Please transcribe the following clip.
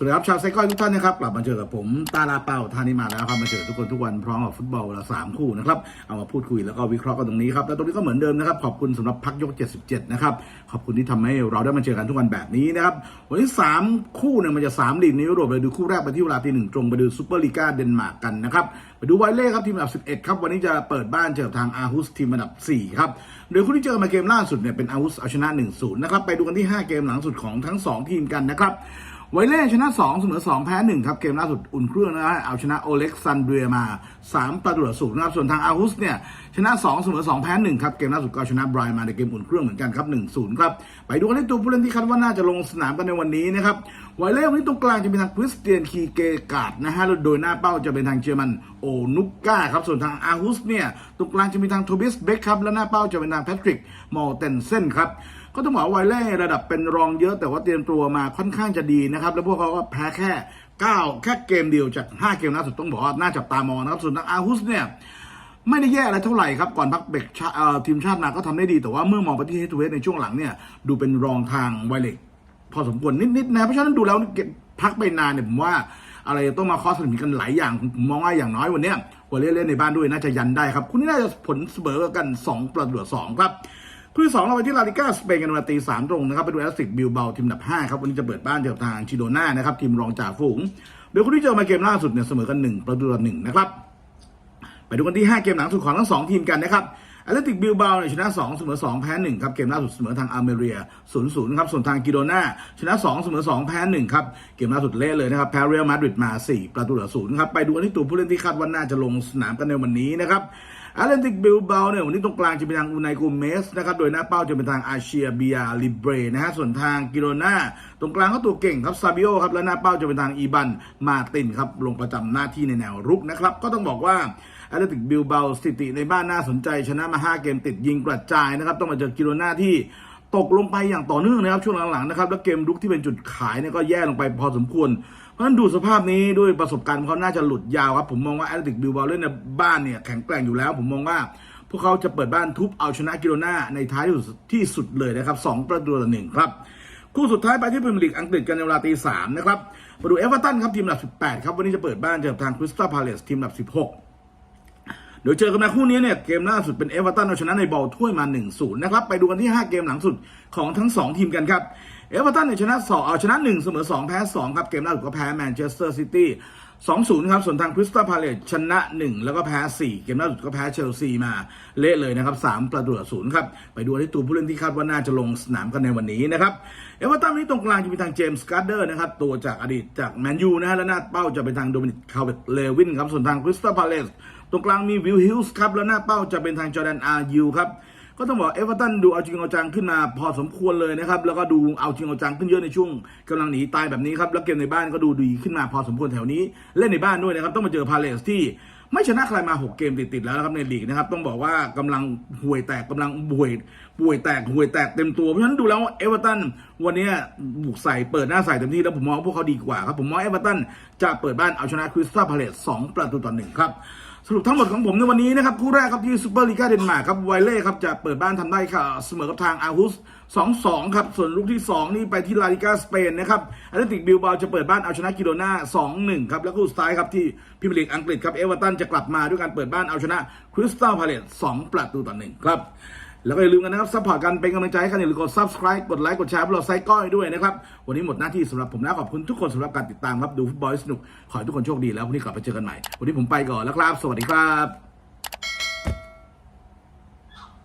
สวัสดีครับชาวไซก้อยทุกท่านนะครับกลับมาเจอกับผมตาลาเป้าท่านี้มาแล้วครับมาเจอทุกคนทุกวันพร้อมกับฟุตบอลเวลาสามคู่นะครับเอามาพูดคุยแล้วก็วิเคราะห์กันตรงนี้ครับแล้วตรงนี้ก็เหมือนเดิมนะครับขอบคุณสำหรับพักยก 77 นะครับขอบคุณที่ทำให้เราได้มาเจอกันทุกวันแบบนี้นะครับวันนี้3คู่เนี่ยมันจะ3ลีกในยุโรปเลยดูคู่แรกไปที่เวลาตีหนึ่งตรงไปดูซูเปอร์ลีกาเดนมาร์กกันนะครับไปดูไวเล่ครับทีมอันดับ 11 ครับวันนี้จะเปิดบ้านเจอทางอาฮุสทีมอันดับ 4 ครับโดยคู่ที่เจอมาเกมล่าสุดเนี่ยเป็นอาฮุสเอาชนะ 1-0 นะครับไปดูกันที่ 5 เกมหลังสุดของทั้ง 2 ทีมกันนะครับ ไวเล่ชนะ 2 เสมอ 2 แพ้ 1 ครับ เกมล่าสุดอุ่นเครื่องนะฮะเอาชนะโอเล็กซานเดรียมา 3 ประตูต่อศูนย์นะครับ ส่วนทางอาฮุสเนี่ย ชนะ 2 เสมอ 2 แพ้ 1 ครับ เกมล่าสุดก็ชนะไบรมาในเกมอุ่นเครื่องเหมือนกันครับ 1-0 ครับ ไปดูกันที่ตัวผู้เล่นที่คาดว่าน่าจะลงสนามกันในวันนี้นะครับไวเล่วันนี้ตรงกลางจะเป็นทางคริสเตียนคีเกกาดนะฮะโดยหน้าเป้าจะเป็นทางเจอรมันโอนุกก้าครับ ส่วนทางอาฮุสเนี่ยตรงกลางจะมีทางโทบิสเบคครับและหน้าเป้าจะเป็นทางแพทริกมอลเทนเซนครับ ก็ต้องบอกว่าไวเล่ระดับเป็นรองเยอะแต่ว่าเตรียมตัวมาค่อนข้างจะดีนะครับ แล้วพวกเขาก็แพ้แค่ 9 แค่เกมเดียวจาก 5 เกมล่าสุดต้องบอกว่าน่าจับตามองนะครับ ส่วนทางอาฮุสเนี่ยไม่ได้แย่อะไรเท่าไหร่ครับก่อนพักเบรกชาเอ่อทีมชาติมาก็ทำได้ดีแต่ว่าเมื่อมองไปที่เฮทูเฮดในช่วงหลังเนี่ยดูเป็นรองทางไวเล็กพอสมควรนิดๆนะเพราะฉะนั้นดูแล้วพักไปนานเนี่ยผมว่าอะไรต้องมาคอสสนิมกันหลายอย่างผมมองว่าอย่างน้อยวันเนี้ยวอลเล่เล่นในบ้านด้วยน่าจะยันได้ครับ คุณนี่น่าจะผลเสมอกัน 2 ประตูต่อสองครับ คู่ที่สองเราไปที่ลาลิก้าสเปนกันวันตีสามตรงนะครับไปดูแอสติกบิลเบาทีมอันดับห้าครับวันนี้จะเปิดบ้านเจอกับทางชิโดนานะครับทีมรองจ่าฝูงโดยคู่ที่เจอมาเกมล่าสุดเนี่ยเสมอกันหนึ่งประตูต่อหนึ่งนะครับไปดูกันที่ 5 เกมหลังสุดของทั้ง 2 ทีมกันนะครับแอตเลติกบิลบาเนี่ยชนะ 2 เสมอ 2 แพ้ 1 ครับ เกมล่าสุดเสมอทางอาร์เมเรีย 0-0 ครับ ส่วนทางกิโดนาชนะ 2 เสมอ 2 แพ้ 1 ครับ เกมล่าสุดเละเลยนะครับ แพ้เรอัลมาดริดมา 4 ประตูต่อ0ครับ ไปดูกันที่ตัวผู้เล่นที่คาดว่าน่าจะลงสนามกันในวันนี้นะครับ แอตเลติกบิลเบาเนี่ยวันนี้ตรงกลางจะเป็นทางอูไนกูเมสนะครับโดยหน้าเป้าจะเป็นทางอาเชียเบียลิเบรนะฮะส่วนทางกิโรนาตรงกลางก็ตัวเก่งครับซาบิโอครับและหน้าเป้าจะเป็นทางอีบันมาตินครับลงประจำหน้าที่ในแนวรุกนะครับก็ต้องบอกว่าแอตเลติกบิลเบาสถิติในบ้านน่าสนใจชนะมา 5 เกมติดยิงกระจายนะครับต้องมาเจอกิโรนาที่ ตกลงไปอย่างต่อเนื่องนะครับช่วงหลังๆนะครับแล้วเกมรุกที่เป็นจุดขายเนี่ยก็แย่ลงไปพอสมควร เพราะฉะนั้นดูสภาพนี้ด้วยประสบการณ์เขาน่าจะหลุดยาวครับผมมองว่าแอตเลติกบิลบาเล่นในบ้านเนี่ยแข็งแกร่งอยู่แล้ว ผมมองว่าพวกเขาจะเปิดบ้านทุบเอาชนะกิโลนาในท้ายที่สุดที่สุดเลยนะครับสองประตูต่อหนึ่งครับคู่สุดท้ายไปที่พรีเมียร์ลีกอังกฤษกันในเวลาตีสามนะครับมาดูเอเวอร์ตันครับทีมอันดับ 18 ครับ วันนี้จะเปิดบ้านเจอกับทางคริสตัลพาเลสทีมอันดับ 16 โดยเจอกันมาคู่นี้เนี่ยเกมล่าสุดเป็นเอเวอร์ตันเอาชนะในบอลถ้วยมา 1-0 นะครับ ไปดูกันที่ 5 เกมหลังสุดของทั้ง 2 ทีมกันครับเอเวอร์ตันเนี่ยชนะ2เอาชนะ 1 เสมอ 2 แพ้ 2 ครับ เกมล่าสุดก็แพ้แมนเชสเตอร์ซิตี้2-0 ครับ ส่วนทางคริสตัลพาเลสชนะ 1 แล้วก็แพ้ 4 เกมล่าสุดก็แพ้เชลซีมาเละเลยนะครับ 3 ประตูต่อศูนย์ครับ ไปดูที่ตัวผู้เล่นที่คาดว่าน่าจะลงสนามกันในวันนี้นะครับ เอเวอร์ตันนี้ตรงกลางจะมีทางเจมส์การ์เดอร์นะครับ ตัวจากอดีตจากแมนยูนะฮะและหน้าเป้าจะเป็นทางโดมินิกคาเวตเลวินครับ ส่วนทางคริสตัลพาเลส ตรงกลางมีวิลฮิลส์ครับ และหน้าเป้าจะเป็นทางจอร์แดนอาร์ยูครับ ก็ต้องบอกเอเวอร์ตันดูเอาจริงเอาจังขึ้นมาพอสมควรเลยนะครับ แล้วก็ดูเอาจริงเอาจังขึ้นเยอะในช่วงกำลังหนีตายแบบนี้ครับ แล้วเกมในบ้านก็ดูดีขึ้นมาพอสมควรแถวนี้ เล่นในบ้านด้วยนะครับ ต้องมาเจอพาเลสที่ไม่ชนะใครมา 6 เกมติด ๆ แล้วนะครับในลีกนะครับ ต้องบอกว่ากำลังห่วยแตกกำลังป่วยป่วยแตกห่วยแตกเต็มตัว เพราะฉะนั้นดูแล้วเอเวอร์ตันวันนี้บุกใส่เปิดหน้าใส่เต็มที่แล้วผมมองว่าพวกเขาดีกว่าครับ ผมมองเอเวอร์ตันจะเปิดบ้านเอาชนะคริสตัลพาเลสสองประตูต่อหนึ่งครับ สรุปทั้งหมดของผมในวันนี้นะครับ คู่แรกครับที่ซูเปอร์ลีกาเดนมาร์กครับไวเล่ครับจะเปิดบ้านทำได้ค่ะเสมอกับทางอาฮุส2-2ครับ ส่วนลูกที่ 2 นี่ไปที่ลาลิกาสเปนนะครับแอตเลติกบิลบาจะเปิดบ้านเอาชนะกิโดนา2-1ครับ แล้วก็สุดท้ายครับที่พิมลีกอังกฤษครับเอเวอร์ตันจะกลับมาด้วยการเปิดบ้านเอาชนะคริสตัลพาเลต2ประตูต่อหนึ่งครับ แล้วก็อย่าลืมกันนะครับซัพพอร์ตกันเป็นกำลังใจให้กันอย่าลืมกด subscribe กดไลค์กดแชร์พวกเราไซก้อยด้วยนะครับ วันนี้หมดหน้าที่สำหรับผมแล้วขอบคุณทุกคนสำหรับการติดตามครับดูฟุตบอลสนุก ขอให้ทุกคนโชคดีแล้ววันนี้กลับมาเจอกันใหม่ วันนี้ผมไปก่อนแล้วครับ สวัสดีครับ